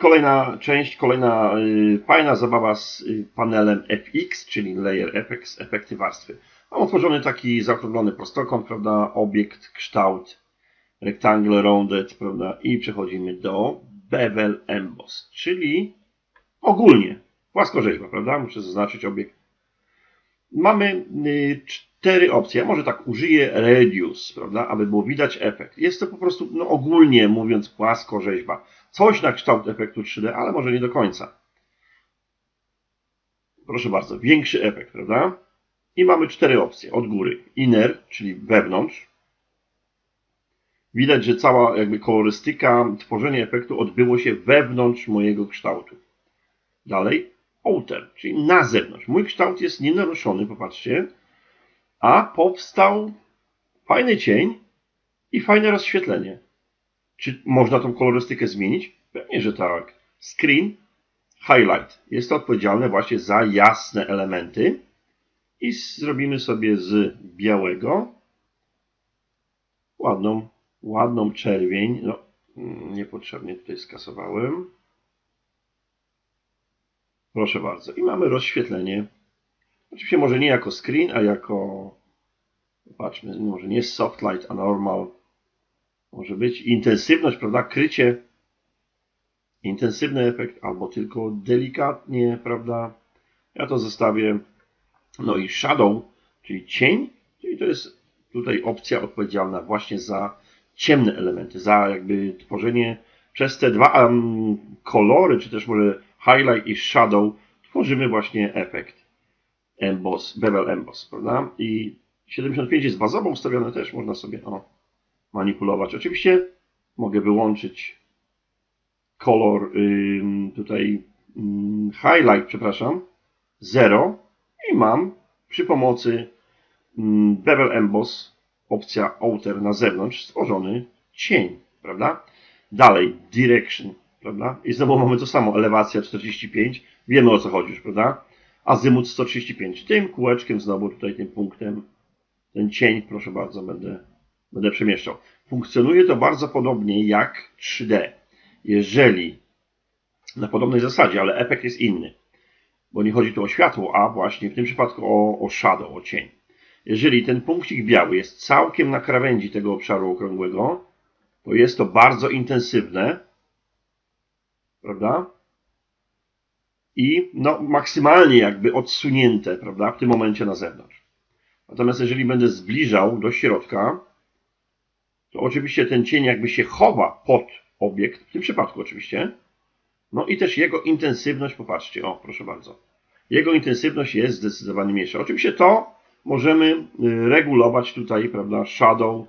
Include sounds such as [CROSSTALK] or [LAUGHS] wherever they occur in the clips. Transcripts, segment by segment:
Kolejna część, kolejna y, fajna zabawa z y, panelem FX, czyli Layer Effects, efekty warstwy. Mam otworzony taki zaokrąglony prostokąt, prawda, obiekt, kształt, rectangle rounded, prawda, i przechodzimy do bevel emboss, czyli ogólnie płaskorzeźba, prawda, muszę zaznaczyć obiekt. Mamy y, cztery opcje, ja może tak użyję reduce, prawda, aby było widać efekt. Jest to po prostu, no ogólnie mówiąc, płaskorzeźba. Coś na kształt efektu 3D, ale może nie do końca. Proszę bardzo, większy efekt, prawda? I mamy cztery opcje od góry. Inner, czyli wewnątrz. Widać, że cała jakby kolorystyka, tworzenie efektu odbyło się wewnątrz mojego kształtu. Dalej, outer, czyli na zewnątrz. Mój kształt jest nienaruszony, popatrzcie, a powstał fajny cień i fajne rozświetlenie. Czy można tą kolorystykę zmienić? Pewnie, że tak. Screen, highlight. Jest to odpowiedzialne właśnie za jasne elementy. I zrobimy sobie z białego ładną, ładną czerwień. No, niepotrzebnie tutaj skasowałem. Proszę bardzo. I mamy rozświetlenie. Oczywiście może nie jako screen, a jako Zobaczmy, może nie soft light, a normal. Może być intensywność, prawda? Krycie. Intensywny efekt, albo tylko delikatnie, prawda? Ja to zostawię. No i shadow, czyli cień, czyli to jest tutaj opcja odpowiedzialna właśnie za ciemne elementy, za jakby tworzenie przez te dwa um, kolory, czy też może highlight i shadow, tworzymy właśnie efekt emboss, bevel emboss, prawda? I 75 jest bazowo ustawione też, można sobie o, manipulować. Oczywiście mogę wyłączyć kolor ym, tutaj ym, highlight, przepraszam, 0 i mam przy pomocy ym, bevel emboss opcja outer na zewnątrz stworzony cień, prawda? Dalej direction, prawda? I znowu mamy to samo, elewacja 45, wiemy o co chodzi już, prawda? Azymut 135, tym kółeczkiem znowu tutaj tym punktem ten cień, proszę bardzo, będę, będę przemieszczał. Funkcjonuje to bardzo podobnie jak 3D. Jeżeli na podobnej zasadzie, ale efekt jest inny, bo nie chodzi tu o światło, a właśnie w tym przypadku o, o shadow, o cień. Jeżeli ten punkcik biały jest całkiem na krawędzi tego obszaru okrągłego, to jest to bardzo intensywne, prawda? I no, maksymalnie jakby odsunięte, prawda, w tym momencie na zewnątrz. Natomiast jeżeli będę zbliżał do środka, to oczywiście ten cień jakby się chowa pod obiekt, w tym przypadku oczywiście. No i też jego intensywność, popatrzcie, o proszę bardzo. Jego intensywność jest zdecydowanie mniejsza. Oczywiście to możemy y, regulować tutaj, prawda, shadow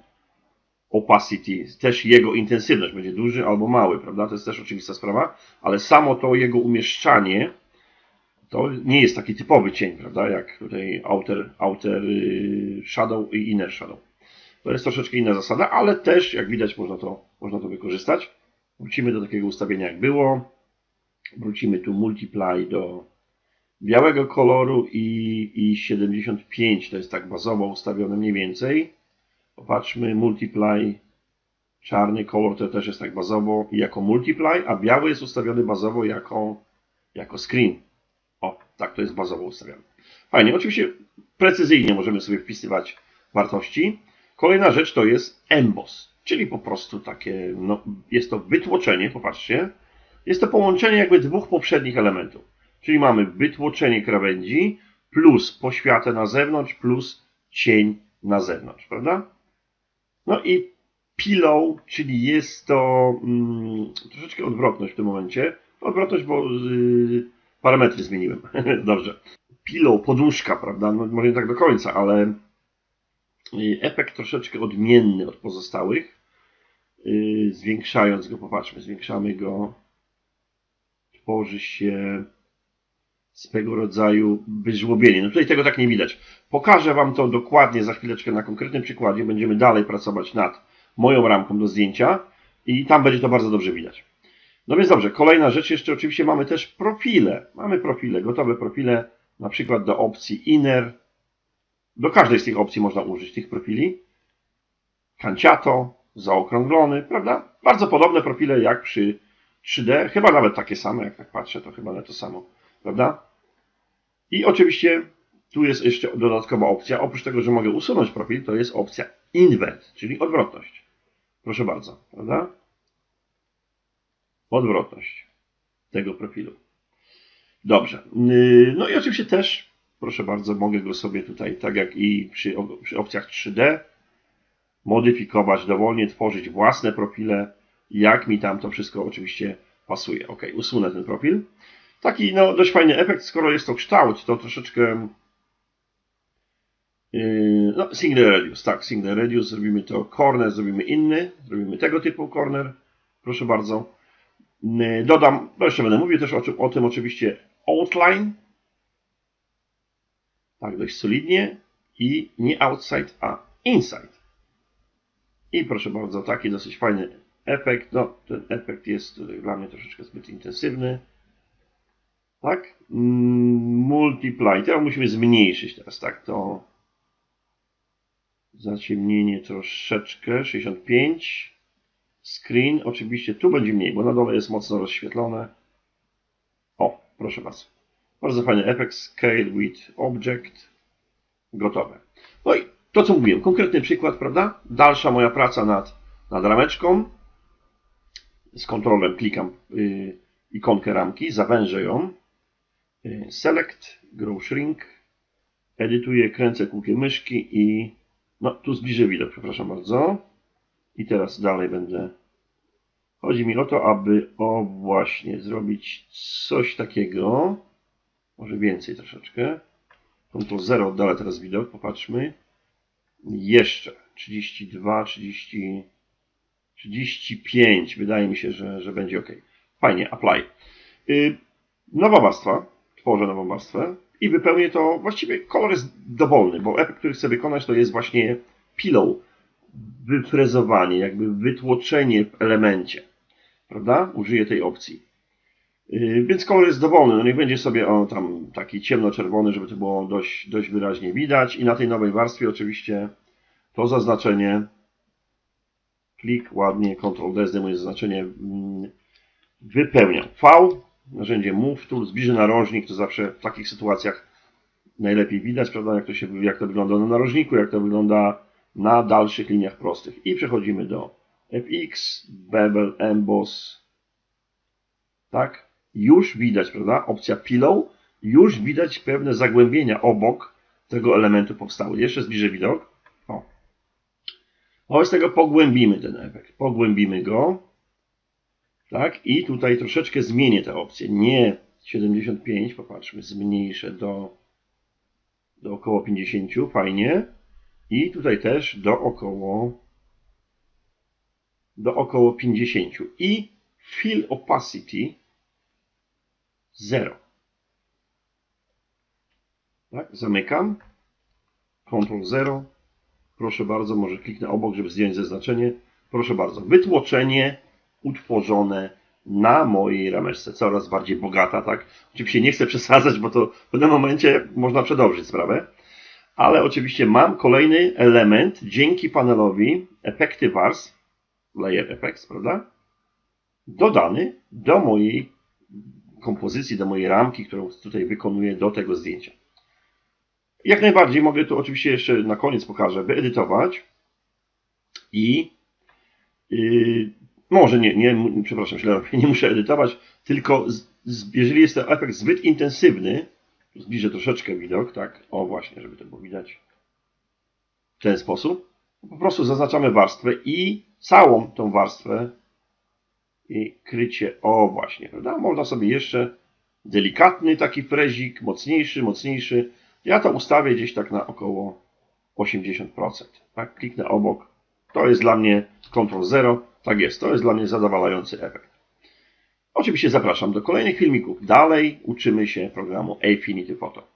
opacity, też jego intensywność będzie duży albo mały, prawda, to jest też oczywista sprawa, ale samo to jego umieszczanie to nie jest taki typowy cień, prawda, jak tutaj outer, outer y, shadow i inner shadow. To jest troszeczkę inna zasada, ale też, jak widać, można to, można to wykorzystać. Wrócimy do takiego ustawienia, jak było. Wrócimy tu multiply do białego koloru i, i 75, to jest tak bazowo ustawione mniej więcej. Popatrzmy, multiply, czarny kolor to też jest tak bazowo jako multiply, a biały jest ustawiony bazowo jako, jako screen. O, tak to jest bazowo ustawione. Fajnie, oczywiście precyzyjnie możemy sobie wpisywać wartości. Kolejna rzecz to jest emboss, czyli po prostu takie, no, jest to wytłoczenie, popatrzcie. Jest to połączenie jakby dwóch poprzednich elementów. Czyli mamy wytłoczenie krawędzi plus poświatę na zewnątrz plus cień na zewnątrz, prawda? No i pillow, czyli jest to mm, troszeczkę odwrotność w tym momencie. Odwrotność, bo yy, parametry zmieniłem. [LAUGHS] Dobrze. Pillow, poduszka, prawda? No, może nie tak do końca, ale y, efekt troszeczkę odmienny od pozostałych. Yy, zwiększając go, popatrzmy, zwiększamy go. Tworzy się swego rodzaju wyżłobienie. No tutaj tego tak nie widać. Pokażę Wam to dokładnie za chwileczkę na konkretnym przykładzie. Będziemy dalej pracować nad moją ramką do zdjęcia i tam będzie to bardzo dobrze widać. No więc dobrze, kolejna rzecz jeszcze oczywiście mamy też profile. Mamy profile, gotowe profile, na przykład do opcji inner. Do każdej z tych opcji można użyć tych profili. Kanciato, zaokrąglony, prawda? Bardzo podobne profile jak przy 3D, chyba nawet takie same, jak tak patrzę, to chyba na to samo, prawda? I oczywiście tu jest jeszcze dodatkowa opcja, oprócz tego, że mogę usunąć profil, to jest opcja invert, czyli odwrotność. Proszę bardzo, prawda? Odwrotność tego profilu. Dobrze. Yy, No i oczywiście też, proszę bardzo, mogę go sobie tutaj, tak jak i przy, przy opcjach 3D, modyfikować dowolnie, tworzyć własne profile, jak mi tam to wszystko oczywiście pasuje. Ok, usunę ten profil. Taki no, dość fajny efekt, skoro jest to kształt, to troszeczkę yy, no, single radius, tak, single radius, zrobimy to corner, zrobimy inny, zrobimy tego typu corner, proszę bardzo. Yy, Dodam, no jeszcze będę mówił też o, o tym oczywiście outline, tak dość solidnie i nie outside, a inside. I proszę bardzo, taki dosyć fajny efekt. No, ten efekt jest tutaj dla mnie troszeczkę zbyt intensywny. Tak? Mm, Multiply. Teraz musimy zmniejszyć teraz, tak? To zaciemnienie troszeczkę. 65. Screen. Oczywiście tu będzie mniej, bo na dole jest mocno rozświetlone. O, proszę bardzo. Bardzo fajny efekt. Scale with object. Gotowe. No i to, co mówiłem, konkretny przykład, prawda? Dalsza moja praca nad, nad rameczką. Z kontrolem klikam y, ikonkę ramki, zawężę ją. Select, grow shrink. Edytuję, kręcę kółkiem myszki i no, tu zbliżę widok, przepraszam bardzo. I teraz dalej będę. Chodzi mi o to, aby o właśnie zrobić coś takiego. Może więcej troszeczkę. Ctrl 0 oddalę teraz widok, popatrzmy. Jeszcze 32, 30, 35. Wydaje mi się, że, że będzie ok. Fajnie, apply. Yy, nowa warstwa. Tworzę nową warstwę i wypełnię to. Właściwie kolor jest dowolny, bo efekt, który chcę wykonać, to jest właśnie pillow. Wyfrezowanie, jakby wytłoczenie w elemencie. Prawda? Użyję tej opcji. Yy, Więc kolor jest dowolny, no niech będzie sobie o, tam taki ciemnoczerwony, żeby to było dość, dość wyraźnie widać. I na tej nowej warstwie oczywiście to zaznaczenie, klik ładnie, Ctrl D zdejmuje zaznaczenie, mm, wypełniam. V, narzędzie Move Tool, zbliży narożnik, to zawsze w takich sytuacjach najlepiej widać, prawda, jak to, się, jak to wygląda na narożniku, jak to wygląda na dalszych liniach prostych. I przechodzimy do FX, Bevel, Emboss, tak, już widać, prawda, opcja Pillow, już widać pewne zagłębienia obok tego elementu powstały. Jeszcze zbliżę widok. O. Wobec tego pogłębimy ten efekt. Pogłębimy go. Tak, i tutaj troszeczkę zmienię tę opcję. Nie 75, popatrzmy, zmniejszę do, do około 50, fajnie. I tutaj też do około do około 50. I fill opacity 0. Tak, zamykam. Ctrl 0. Proszę bardzo, może kliknę obok, żeby zdjąć zaznaczenie. Proszę bardzo, wytłoczenie utworzone na mojej rameczce, coraz bardziej bogata, tak? Oczywiście nie chcę przesadzać, bo to w pewnym momencie można przedobrzyć sprawę, ale oczywiście mam kolejny element dzięki panelowi Effectivars, Layer Effects, prawda? Dodany do mojej kompozycji, do mojej ramki, którą tutaj wykonuję do tego zdjęcia. Jak najbardziej mogę tu oczywiście jeszcze na koniec pokażę, wyedytować i yy, może nie, nie, przepraszam, [LAUGHS] nie muszę edytować, tylko z, jeżeli jest to efekt zbyt intensywny, zbliżę troszeczkę widok, tak, o właśnie, żeby to było widać w ten sposób, po prostu zaznaczamy warstwę i całą tą warstwę i krycie, o właśnie, prawda? Można sobie jeszcze delikatny taki frezik, mocniejszy, mocniejszy. Ja to ustawię gdzieś tak na około 80%. Tak, kliknę obok. To jest dla mnie Ctrl 0. Tak jest, to jest dla mnie zadowalający efekt. Oczywiście zapraszam do kolejnych filmików. Dalej uczymy się programu Affinity Photo.